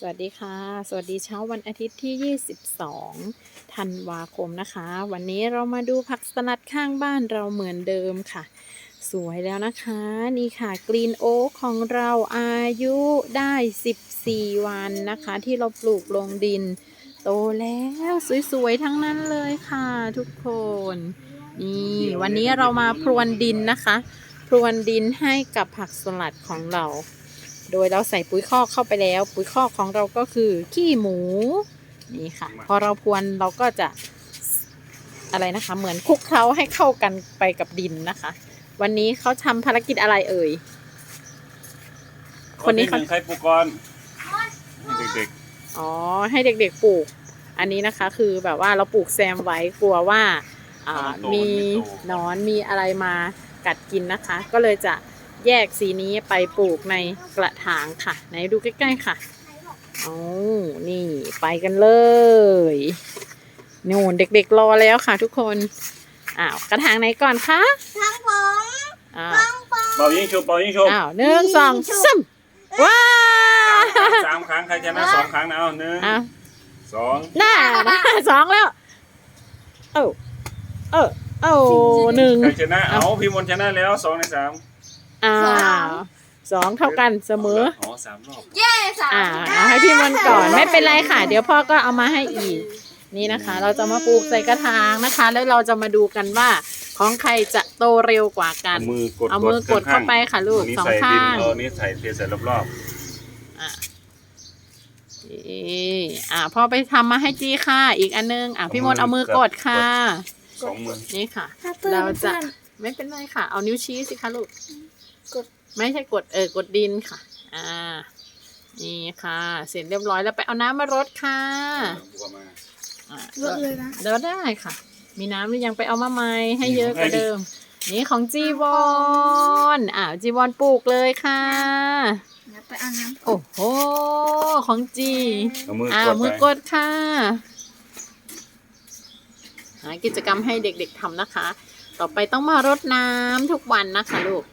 สวัสดีค่ะ สวัสดีเช้าวันอาทิตย์ที่ 22 ธันวาคมนะคะ วันนี้เรามาดูผักสลัดข้างบ้านเราเหมือนเดิมค่ะ สวยแล้วนะคะ นี่ค่ะกรีนโอ๊กของเราอายุได้ 14 วันนะคะ ที่เราปลูกลงดิน โตแล้วสวยๆ ทั้งนั้นเลยค่ะทุกคน นี่วันนี้เรามาพรวนดินนะคะ พรวนดินให้กับผักสลัดของเรา โดยเราใส่ปุ๋ยคอกเข้าไปแล้ว ปุ๋ยคอกของเราก็คือขี้หมู นี่ค่ะ พอเราพรวนเราก็จะอะไรนะคะ เหมือนคลุกเคล้าให้เข้ากันไปกับดินนะคะ วันนี้เขาทำภารกิจอะไรเอ่ย คนนี้หเขางใครปลูกก่อนให้เด็กอ๋อ ให้เด็กๆปลูก อันนี้นะคะคือแบบว่าเราปลูกแซมไว้กลัวว่าอ่ามีหนอนมีอะไรมากัดกินนะคะ ก็เลยจะ แยกสีนี้ไปปลูกในกระถางค่ะ ไหนดูใกล้ ๆ ค่ะเอานี่ไปกันเลยนู่นเด็กๆรอแล้วค่ะทุกคนอ้าวกระถางไหนก่อนคะทั้งผมอ้าวทั้งผมๆเป่ายิงชุบเป่ายิงชุบอ้าวหนึ่งสองสามว้าสามครั้งใครชนะสองครั้งนะเอาหนึ่งอ้าวสองน่าสองแล้วเออเออเออหนึ่งใครชนะเอาพี่มนต์ชนะแล้วสองในสาม อ้าวสองเท่ากันเสมอ อ๋อสามรอบเย้สามอ่าเอาให้พี่มนต์ก่อนไม่เป็นไรค่ะ เดี๋ยวพ่อก็เอามาให้อีก นี่นะคะ เราจะมาปลูกใส่กระถางนะคะ แล้วเราจะมาดูกันว่า ของใครจะโตเร็วกว่ากัเอานมือกดเอามือกดเข้าไปค่ะลูกนนี้สองใส่ดินข้าง เอานี้ใส่เทใส่รอบอะนี่อ่าพ่อไปทำมาให้จีค่ะ อีกอันนึง อะพี่มนต์เอามือกดค่ะ ๆสองมือ นี่ค่ะ ถ้าเพื่อนเราจะ เพื่อนไม่เป็นไรค่ะ เอานิ้วชี้สิคะลูก กด ไม่ใช่กดเออกดดินค่ะ อ่า นี่ค่ะ เสร็จเรียบร้อยแล้วไปเอาน้ำมารดค่ะบัวมาอ่าเยอะเลยนะ เดี๋ยวได้ค่ะ มีน้ำหรือยังไปเอามาใหม่ให้เยอะกว่าเดิม นี่ของจีวอนอ่าวจีวอนปลูกเลยค่ะ เดี๋ยวไปเอาน้ำโอ้โห ของจีเอามืออ้ากวดมือไปกดค่ะหากิจกรรมให้เด็กๆทำนะคะ ต่อไปต้องมารดน้ำทุกวันนะคะลูก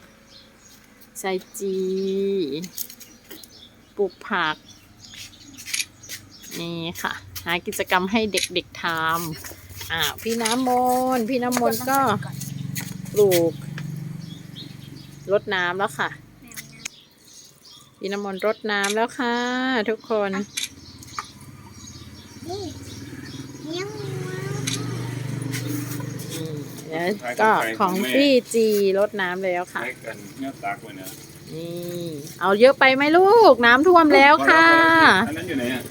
ใส่จีปลูกผัก นี่ค่ะ หากิจกรรมให้เด็กๆทำอ้าพี่น้ำมนพี่น้ำมนก็ปลูกรดน้ำแล้วค่ะ พี่น้ำมนรดน้ำแล้วค่ะ ทุกคน นี่เลี้ยง วัวอืมแล้วก็ของพี่จีรดน้ำแล้วค่ะให้กันเนี่ยตักไว้นะนี่ เอาเยอะไปไหมลูกน้ำท่วมแล้วค่ะอันนั้นอยู่ไหนอะ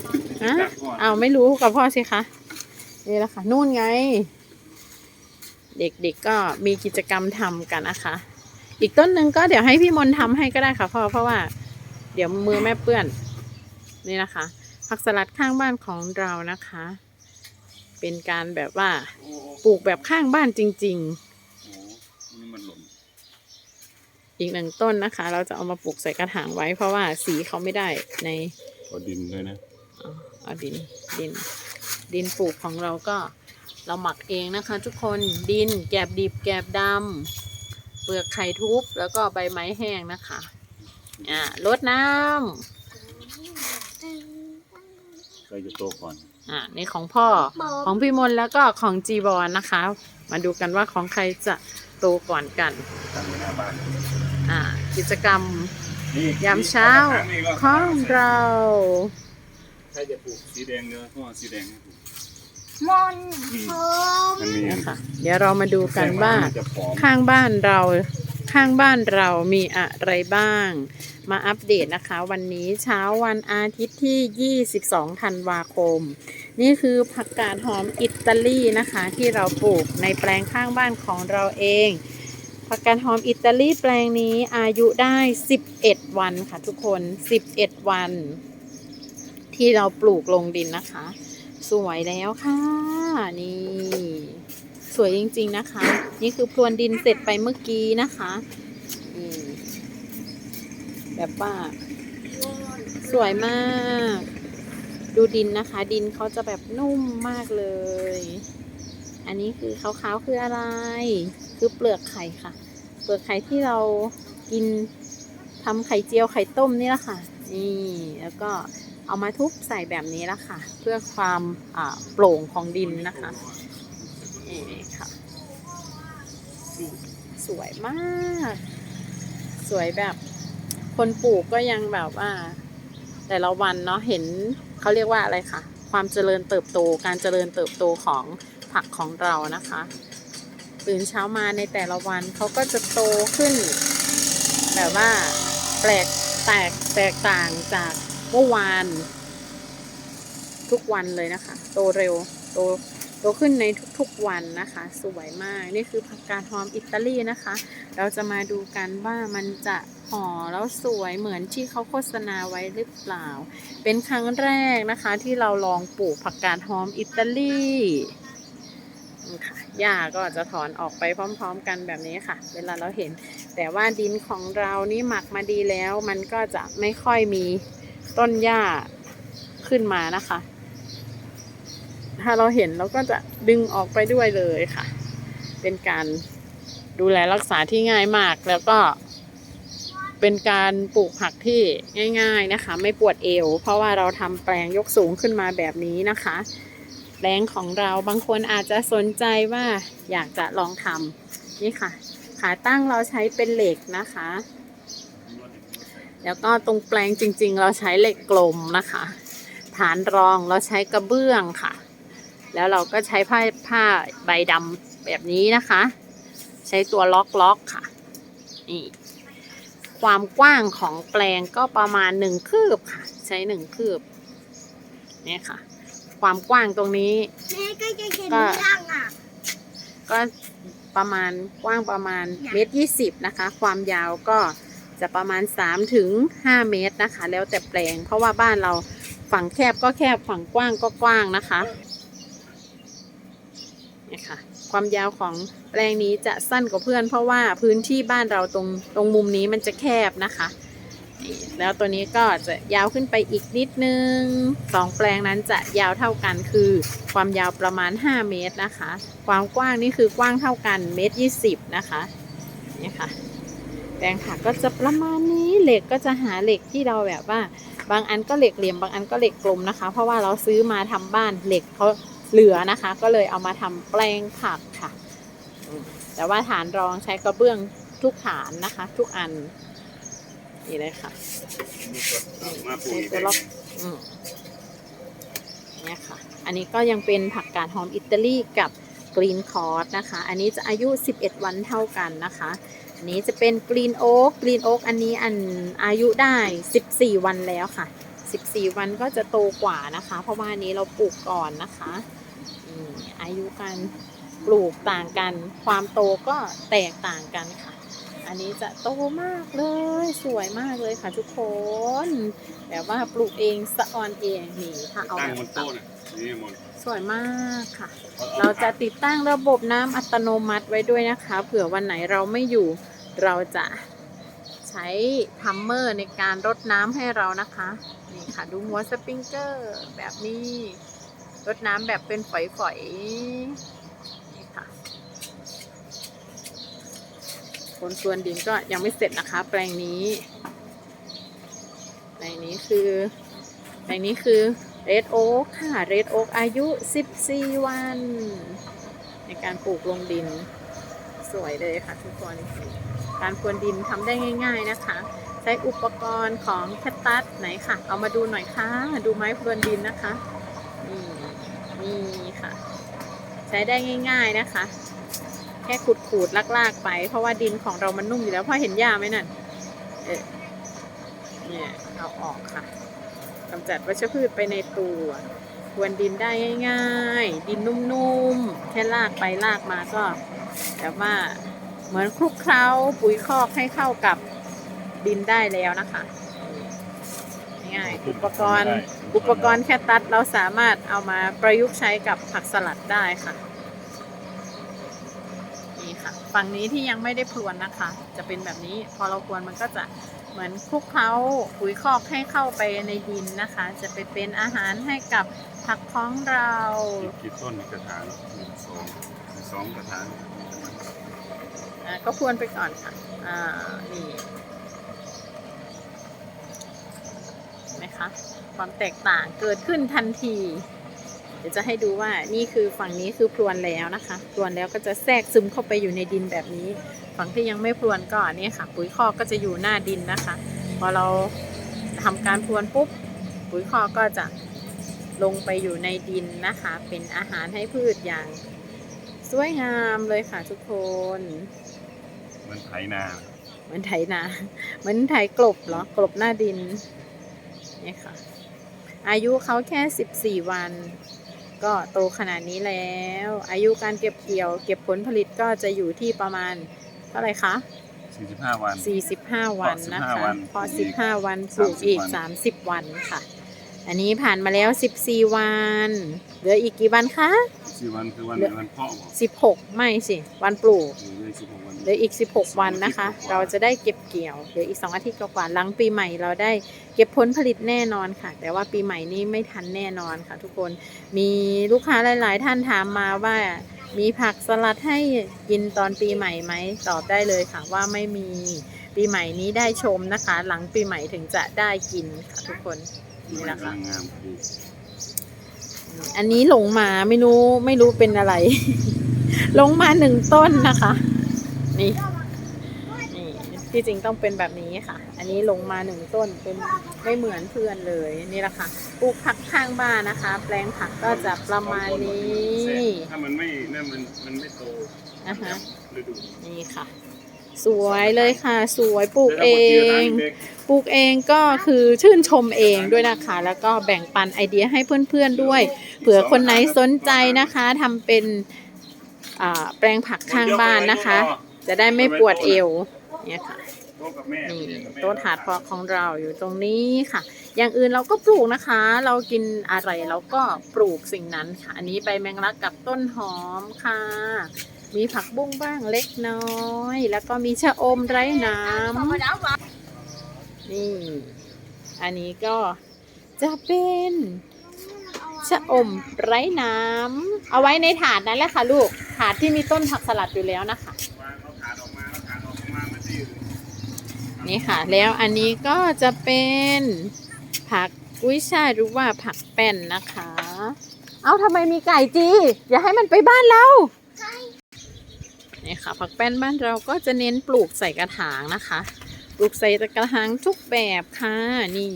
ฮะตักก่อนเอาไม่รู้กับพ่อสิคะนี่แหละค่ะนู่นไง เด็กๆก็มีกิจกรรมทำกันนะคะ อีกต้นหนึ่งก็เดี๋ยวให้พี่มนต์ทำให้ก็ได้ค่ะพ่อเพราะว่า เดี๋ยวมือแม่เปื้อน นี่นะคะผักสลัดข้างบ้านของเรานะคะ เป็นการแบบว่าโอ้โหปลูกแบบข้างบ้านจริงๆโอ้โหนี่มันหล่นอีกหนึ่งต้นนะคะ เราจะเอามาปลูกใส่กระถางไว้ เพราะว่าสีเขาไม่ได้ในเอาดินด้วยนะเอาเอาดินดิน ดินปลูกของเราก็เราหมักเองนะคะ ทุกคนดินแกบดิบแกบดำเปลือกไข่ทุบแล้วก็ใบไม้แห้งนะคะอ่ารดน้ใครจะโตก่อนำ อ่าในของพ่อของพี่มนต์แล้วก็ของจีบอลนะคะ มาดูกันว่าของใครจะโตก่อนกันตั้งไว้หน้าบ้านอ่ากิจกรรมนี่ยามเช้านี่ก็ของเราใครจะปลูกสีแดงเนื้อะเพราะว่าสีแดงให้ปลูกมอนผมมันมีนะคะเดี๋ยวเรามาดูกันว่าจะผอมข้างบ้านเรา ข้างบ้านเรามีอะไรบ้าง มาอัปเดตนะคะ วันนี้เช้าวันอาทิตย์ที่ 22 ธันวาคม นี่คือผักกาดหอมอิตาลีนะคะ ที่เราปลูกในแปลงข้างบ้านของเราเองผักกาดหอมอิตาลีแปลงนี้อายุได้ 11 วันค่ะทุกคน 11 วัน ที่เราปลูกลงดินนะคะ สวยแล้วค่ะ นี่ สวยจริงๆนะคะ นี่คือพรวนดินเสร็จไปเมื่อกี้นะคะแบบว่าสวยมาก ดูดินนะคะ ดินเขาจะแบบนุ่มมากเลย อันนี้คือขาวๆคืออะไร คือเปลือกไข่ค่ะ เปลือกไข่ที่เรากินทำไข่เจียวไข่ต้มนี่แหละค่ะ นี่แล้วก็เอามาทุบใส่แบบนี้ละค่ะ เพื่อความโปร่งของดินนะคะ นี่ค่ะ สวยมาก สวยแบบคนปลูกก็ยังแบบว่า แต่ละวันเนาะเห็นเขาเรียกว่าอะไรคะความเจริญเติบโตการเจริญเติบโตของผักของเรานะคะตื่นเช้ามาในแต่ละวันเขาก็จะโตขึ้น แบบว่าแปลกแตกแตกต่างจากเมื่อวาน ทุกวันเลยนะคะ โตเร็วโต โตขึ้นในทุกๆวันนะคะ สวยมากนี่คือผักกาดหอมอิตาลีนะคะ เราจะมาดูกันว่ามันจะห่อแล้วสวยเหมือนที่เขาโฆษณาไว้หรือเปล่า เป็นครั้งแรกนะคะที่เราลองปลูกผักกาดหอมอิตาลีค่ะหญ้าก็จะถอนออกไปพร้อม ๆ กันแบบนี้ค่ะ เวลาเราเห็น แต่ว่าดินของเรานี่หมักมาดีแล้ว มันก็จะไม่ค่อยมีต้นหญ้าขึ้นมานะคะ ถ้าเราเห็นเราก็จะดึงออกไปด้วยเลยค่ะ เป็นการดูแลรักษาที่ง่ายมากแล้วก็เป็นการปลูกผักที่ง่าย ๆนะคะ ไม่ปวดเอว เพราะว่าเราทำแปลงยกสูงขึ้นมาแบบนี้นะคะแปลงของเราบางคนอาจจะสนใจว่าอยากจะลองทำนี่ค่ะ ขาตั้งเราใช้เป็นเหล็กนะคะ แล้วก็ตรงแปลงจริง ๆ เราใช้เหล็กกลมนะคะ ฐานรองเราใช้กระเบื้องค่ะ แล้วเราก็ใช้ผ้าผ้าใบดำแบบนี้นะคะ ใช้ตัวล็อกล็อกค่ะนี่ความกว้างของแปลงก็ประมาณหนึ่งคืบค่ะ ใช้หนึ่งคืบเนี่ยค่ะ ความกว้างตรงนี้แม่ก็จะเห็นก็เรื่องอะก็ประมาณกว้างประมาณเมตรยี่สิบนะคะ ความยาวก็จะประมาณ3ถึง5เมตรนะคะ แล้วแต่แปลง เพราะว่าบ้านเราฝั่งแคบก็แคบฝั่งกว้างก็กว้างนะคะ เนี่ยค่ะความยาวของแปลงนี้จะสั้นกว่าเพื่อน เพราะว่าพื้นที่บ้านเราตรงตรงมุมนี้มันจะแคบนะคะแล้วตัวนี้ก็จะยาวขึ้นไปอีกนิดนึงสองแปลงนั้นจะยาวเท่ากันคือความยาวประมาณ 5 เมตรนะคะ ความกว้างนี่คือกว้างเท่ากันเมตรยี่สิบนะคะนี่ค่ะแปลงผักก็จะประมาณนี้เหล็กก็จะหาเหล็กที่เราแบบว่า บางอันก็เหล็กเหลี่ยมบางอันก็เหล็กกลมนะคะ เพราะว่าเราซื้อมาทำบ้านเหล็กเขา เหลือนะคะ ก็เลยเอามาทำแปลงผักค่ะอืมแต่ว่าฐานรองใช้กระเบื้องทุกฐานนะคะ ทุกอันนี่เลยค่ะมาปลูกอีกใช้ตัวล็อกอืมเนี่ยค่ะ อันนี้ก็ยังเป็นผักกาดหอมอิตาลีกับกรีนคอร์สนะคะ อันนี้จะอายุ 11 วันเท่ากันนะคะ อันนี้จะเป็นกรีนโอ๊กกรีนโอ๊กอันนี้อันอายุได้ 14 วันแล้วค่ะ 14 วันก็จะโตกว่านะคะ เพราะว่าอันนี้เราปลูกก่อนนะคะ อืมอายุการปลูกต่างกัน ความโตก็แตกต่างกันค่ะ อันนี้จะโตมากเลย สวยมากเลยค่ะทุกคนแบบว่าปลูกเองสะออนเองนี่ถ้าเอาตั้งแบบบนโต๊ะน่ะนี่มนสวยมากค่ะ เราจะติดตั้งระบบน้ำอัตโนมัติไว้ด้วยนะคะ เผื่อวันไหนเราไม่อยู่ เราจะใช้ทัมเมอร์ในการรดน้ำให้เรานะคะ นี่ค่ะ ดูหัวสปริงเกอร์แบบนี้ รดน้ำแบบเป็นฝอยๆนี่ค่ะคนส่วนดินก็ยังไม่เสร็จนะคะ แปลงนี้แปลงนี้คือแปลงนี้คือเรดโอ๊กค่ะเรดโอ๊กอายุ 14 วัน ในการปลูกลงดินสวยเลยค่ะทุกคน การพรวนดินทำได้ง่าย ๆนะคะ ใช้อุปกรณ์ของแคตตัสไหนค่ะ เอามาดูหน่อยค่ะ ดูไม้พรวนดินนะคะ นี่ค่ะ ใช้ได้ง่าย ๆนะคะ แค่ขูดๆลากๆไป เพราะว่าดินของเรามันนุ่มอยู่แล้วพอเห็นหญ้าไหมนั่นเออเนี่ยเอาออกค่ะกำจัดวัชพืชไปในตัวพรวนดินได้ง่ายๆ ดินนุ่มๆ แค่ลากไปลากมาก็แบบว่าเหมือนคลุกเคล้าปุ๋ยคอกให้เข้ากับดินได้แล้วนะคะ ง่ายๆอุปกรณ์ อุปกรณ์แค่ตัดเราสามารถเอามาประยุกต์ใช้กับผักสลัดได้ค่ะ นี่ค่ะ ฝั่งนี้ที่ยังไม่ได้พรวนนะคะ จะเป็นแบบนี้ พอเราพรวนมันก็จะเหมือนคลุกเคล้าปุ๋ยคอกให้เข้าไปในดินนะคะ จะไปเป็นอาหารให้กับผักของเรากี่ต้นในกระถางหนึ่งสองสองกระถางอ่าก็พรวนไปก่อนค่ะ อ่า นี่ ไหมคะ ความแตกต่างเกิดขึ้นทันที เดี๋ยวจะให้ดูว่านี่คือฝั่งนี้คือพรวนแล้วนะคะพรวนแล้วก็จะแทรกซึมเข้าไปอยู่ในดินแบบนี้ ฝั่งที่ยังไม่พรวนก็อันนี่ค่ะ ปุ๋ยคอกก็จะอยู่หน้าดินนะคะ พอเราทำการพรวนปุ๊บปุ๋ยคอกก็จะลงไปอยู่ในดินนะคะ เป็นอาหารให้พืชอย่างสวยงามเลยค่ะทุกคนเหมือนไถนาเหมือนไถนาเหมือนไถกลบเหรอกลบหน้าดินเนี่ยค่ะ อายุเขาแค่ 14 วัน ก็โตขนาดนี้แล้ว อายุการเก็บเกี่ยว เก็บผลผลิตก็จะอยู่ที่ประมาณเท่าไหร่คะ45 วัน 45 วันนะคะเพาะ15วันพอปลูกอีก15 วันปลูกอีก30 30 วันค่ะ อันนี้ผ่านมาแล้ว 14 วัน เหลืออีกกี่วันคะ4วันคือวันเหลือวันเพาะบอก16ไม่สิวันปลูกหรือเลย16วัน เหลืออีก 16 วันนะคะ 16วัน เราจะได้เก็บเกี่ยวเหลืออีก 2 อาทิตย์กว่าๆหลังปีใหม่เราได้เก็บผลผลิตแน่นอนค่ะ แต่ว่าปีใหม่นี้ไม่ทันแน่นอนค่ะ ทุกคนมีลูกค้าหลาย ๆ ท่านถามมาว่า มีผักสลัดให้กินตอนปีใหม่ไหมตอบได้เลยค่ะว่าไม่มีปีใหม่นี้ได้ชมนะคะ หลังปีใหม่ถึงจะได้กินค่ะทุกคนนี่แหละกำค่ะลังงามดี อันนี้หลงมาไม่รู้ไม่รู้เป็นอะไร หลงมาหนึ่งต้นนะคะ นี่นี่ที่จริงต้องเป็นแบบนี้ค่ะ อันนี้ลงมาหนึ่งต้นเป็นไม่เหมือนเพื่อนเลยนี่แหละค่ะปลูกผักข้างบ้านนะคะ แปลงผักก็จะประมาณนี้ถ้ามันไม่นั่นมันมันไม่โตอ่าฮะฤดูนี่ค่ะ สวยเลยค่ะ สวยปลูกเอดี๋ยวรางหมดทีละร้านเด็กปลูกเองก็คือชื่นชมเองด้วยนะคะ แล้วก็แบ่งปันไอเดียให้เพื่อนๆด้วย เผื่อคนไหนสนใจนะคะทำเป็นอ่าแปลงผักข้างบ้านนะคะ จะได้ไม่ปวดเอวเนี่ยค่ะโต๊ะกับแม่นี่เรียกับแม่ต้นถาดเพาะของเราอยู่ตรงนี้ค่ะ อย่างอื่นเราก็ปลูกนะคะ เรากินอะไรเราก็ปลูกสิ่งนั้นค่ะ อันนี้ใบแมงลักกับต้นหอมค่ะ มีผักบุ้งบ้างเล็กน้อย แล้วก็มีชะอมไร้น้ำนี่ อันนี้ก็จะเป็นชะอมไร้น้ำเอาไว้ในถาดนั่นแหละค่ะลูก ถาดที่มีต้นผักสลัดอยู่แล้วนะคะนี่ค่ะ แล้วอันนี้ก็จะเป็นผักกุ้ยช่ายหรือว่าผักแป้นนะคะ เอาทำไมมีไก่จี อย่าให้มันไปบ้านเรา ค่ะ ผักแป้นบ้านเราก็จะเน้นปลูกใส่กระถางนะคะ ปลูกใส่กระถางทุกแบบค่ะนี่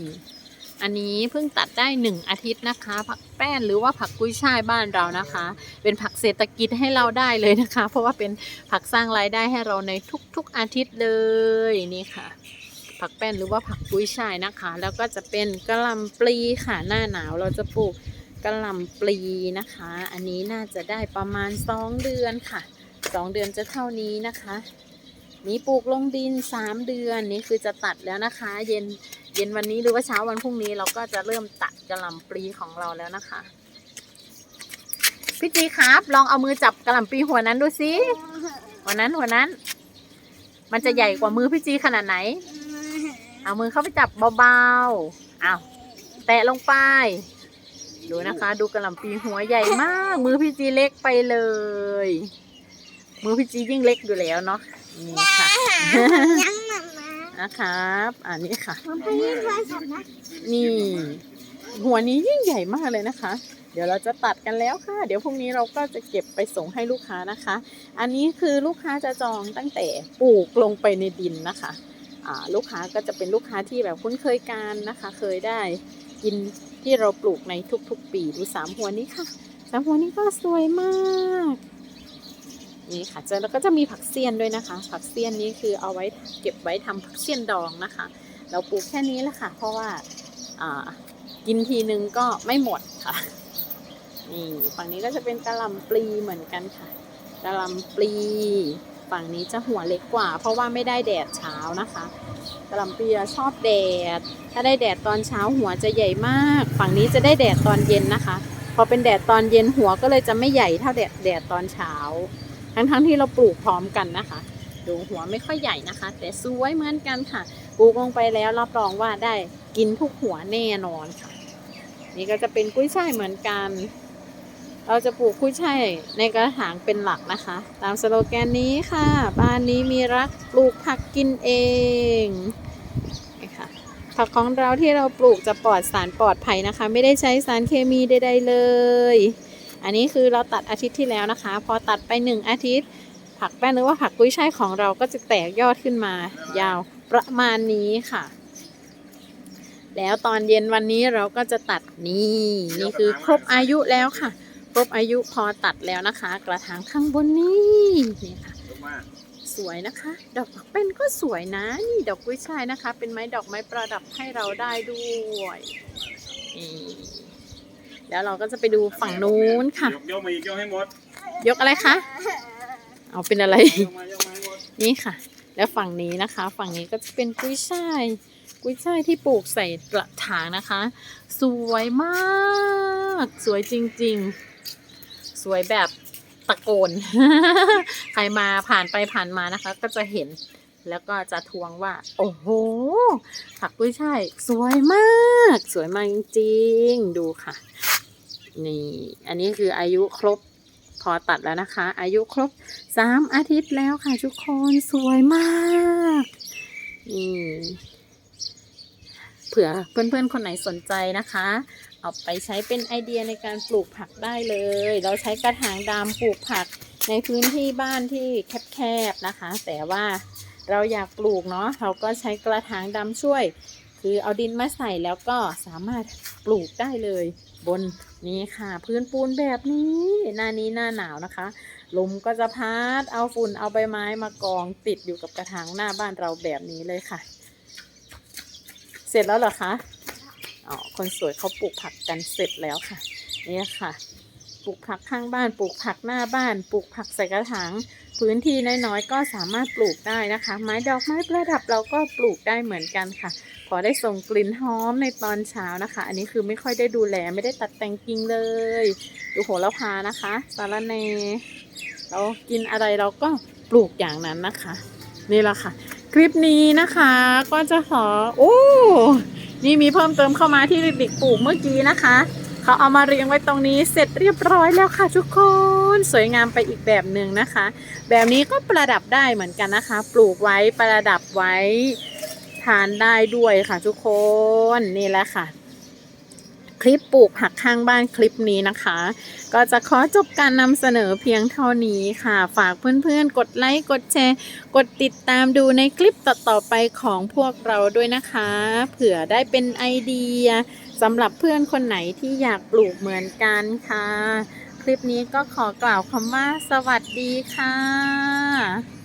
อันนี้เพิ่งตัดได้หนึ่งอาทิตย์นะคะ ผักแป้นหรือว่าผักกุ้ยช่ายบ้านเรานะคะ เป็นผักเศรษฐกิจให้เราได้เลยนะคะ เพราะว่าเป็นผักสร้างรายได้ให้เราในทุกๆอาทิตย์เลยนี่ค่ะผักแป้นหรือว่าผักกุ้ยช่ายนะคะ แล้วก็จะเป็นกระลำปลีค่ะ หน้าหนาวเราจะปลูกกระลำปลีนะคะ อันนี้น่าจะได้ประมาณสองเดือนค่ะ สองเดือนจะเท่านี้นะคะ นี่ปลูกลงดินสามเดือนนี่คือจะตัดแล้วนะคะ เย็นเย็นวันนี้หรือว่าเช้าวันพรุ่งนี้เราก็จะเริ่มตัดกระหล่ำปลีของเราแล้วนะคะพี่จีครับ ลองเอามือจับกระหล่ำปลีหัวนั้นดูสิหัวนั้นหัวนั้น มันจะใหญ่กว่ามือพี่จีขนาดไหน เอามือเข้าไปจับเบาๆอ้าวแตะลงไปดูนะคะ ดูกระหล่ำปีหัวใหญ่มาก มือพี่จีเล็กไปเลย มือพี่จียิ่งเล็กอยู่แล้วเนาะนี่ค่ะยังมามานะครับ อันนี้ค่ะผมไปยื่นโทรศัพท์นะนี่ หัวนี้ยิ่งใหญ่มากเลยนะคะ เดี๋ยวเราจะตัดกันแล้วค่ะ เดี๋ยวพรุ่งนี้เราก็จะเก็บไปส่งให้ลูกค้านะคะ อันนี้คือลูกค้าจะจองตั้งแต่ปลูกลงไปในดินนะคะลูกค้าก็จะเป็นลูกค้าที่แบบคุ้นเคยกันนะคะ เคยได้กินที่เราปลูกในทุกๆ ปีดูสามหัวนี้ค่ะสามหัวนี้ก็สวยมาก นี่ค่ะจะแล้วก็จะมีผักเสี้ยนด้วยนะคะ ผักเสี้ยนนี้คือเอาไว้เก็บไว้ทำผักเสี้ยนดองนะคะ เราปลูกแค่นี้แหละค่ะ เพราะว่ากินทีนึงก็ไม่หมดค่ะนี่ฝั่งนี้ก็จะเป็นกะหล่ำปลีเหมือนกันค่ะกะหล่ำปลีฝั่งนี้จะหัวเล็กกว่า เพราะว่าไม่ได้แดดเช้านะคะกะหล่ำปลีชอบแดด ถ้าได้แดดตอนเช้าหัวจะใหญ่มาก ฝั่งนี้จะได้แดดตอนเย็นนะคะ พอเป็นแดดตอนเย็นหัวก็เลยจะไม่ใหญ่เท่าแดดแดดตอนเช้า ทั้งทั้งๆที่เราปลูกพร้อมกันนะคะ ดูหัวไม่ค่อยใหญ่นะคะ แต่สวยเหมือนกันค่ะ ปลูกลงไปแล้วรับรองว่าได้กินทุกหัวแน่นอนค่ะ นี่ก็จะเป็นกุ้ยช่ายเหมือนกัน เราจะปลูกกุ้ยช่ายในกระถางเป็นหลักนะคะ ตามสโลแกนนี้ค่ะ บ้านนี้มีรักปลูกผักกินเองค่ะผักของเราที่เราปลูกจะปลอดสารปลอดภัยนะคะ ไม่ได้ใช้สารเคมีใดๆเลย อันนี้คือเราตัดอาทิตย์ที่แล้วนะคะ พอตัดไปหนึ่งอาทิตย์ ผักแป้นหรือว่าผักกุ้ยช่ายของเราก็จะแตกยอดขึ้นมา ยาวประมาณนี้ค่ะ แล้วตอนเย็นวันนี้เราก็จะตัดนี่นี่คือครบอายุแล้วค่ะ ครบอายุพอตัดแล้วนะคะ กระถางข้างบนนี่นี่ค่ะสวยนะคะ ดอกผักเป็นก็สวยนะนี่ดอกกุ้ยช่ายนะคะ เป็นไม้ดอกไม้ประดับให้เราได้ด้วยนี่ แล้วเราก็จะไปดูฝั่งนู้นค่ะ ยกยกมาอีกยกให้หมดยกอะไรคะ เอาเป็นอะไร ยกมายกมาให้หมดนี่ค่ะ แล้วฝั่งนี้นะคะ ฝั่งนี้ก็จะเป็นกุ้ยช่าย กุ้ยช่ายที่ปลูกใส่กระถางนะคะ สวยมาก สวยจริงๆ สวยแบบตะโกน ใครมาผ่านไปผ่านมานะคะ ก็จะเห็นแล้วก็จะทวงว่า โอ้โห ผักกุ้ยช่ายสวยมาก สวยมากจริงๆ ดูค่ะ นี่ อันนี้คืออายุครบพอตัดแล้วนะคะ อายุครบสามอาทิตย์แล้วค่ะทุกคนสวยมากนี่เผื่อเพื่อนๆคนไหนสนใจนะคะ เอาไปใช้เป็นไอเดียในการปลูกผักได้เลย เราใช้กระถางดำปลูกผักในพื้นที่บ้านที่แคบๆนะคะ แต่ว่าเราอยากปลูกเนาะเราก็ใช้กระถางดำช่วย คือเอาดินมาใส่แล้วก็สามารถปลูกได้เลยบน นี่ค่ะ พื้นปูนแบบนี้หน้านี้หน้าหนาวนะคะ ลมก็จะพัดเอาฝุ่นเอาใบไม้มากองติดอยู่กับกระถางหน้าบ้านเราแบบนี้เลยค่ะ เสร็จแล้วเหรอคะอ๋อคนสวยเขาปลูกผักกันเสร็จแล้วค่ะ นี่ค่ะ ลูกผักข้างบ้าน ปลูกผักหน้าบ้าน ปลูกผักใส่กระถาง พื้นที่น้อยๆ ก็สามารถปลูกได้นะคะ ไม้ดอกไม้ประดับเราก็ปลูกได้เหมือนกันค่ะ พอได้ส่งกลิ่นหอมในตอนเช้านะคะ อันนี้คือไม่ค่อยได้ดูแลไม่ได้ตัดแต่งกิ่งเลย ดูโหระพานะคะสาระเนเรากินอะไรเราก็ปลูกอย่างนั้นนะคะ นี่แหละค่ะ คลิปนี้นะคะก็จะขอโอ้นี่มีเพิ่มเติมเข้ามาที่เด็กๆปลูกเมื่อกี้นะคะ เขาเอามาเรียงไว้ตรงนี้เสร็จเรียบร้อยแล้วค่ะทุกคนสวยงามไปอีกแบบหนึ่งนะคะ แบบนี้ก็ประดับได้เหมือนกันนะคะ ปลูกไว้ประดับไว้ทานได้ด้วยค่ะทุกคนนี่แหละค่ะ คลิปปลูกผักข้างบ้านคลิปนี้นะคะ ก็จะขอจบการนำเสนอเพียงเท่านี้ค่ะ ฝากเพื่อนๆ กดไลค์กดแชร์ กดติดตามดูในคลิปต่อๆไปของพวกเราด้วยนะคะ เผื่อได้เป็นไอเดีย สำหรับเพื่อนคนไหนที่อยากปลูกเหมือนกันค่ะ คลิปนี้ก็ขอกล่าวคำว่าสวัสดีค่ะ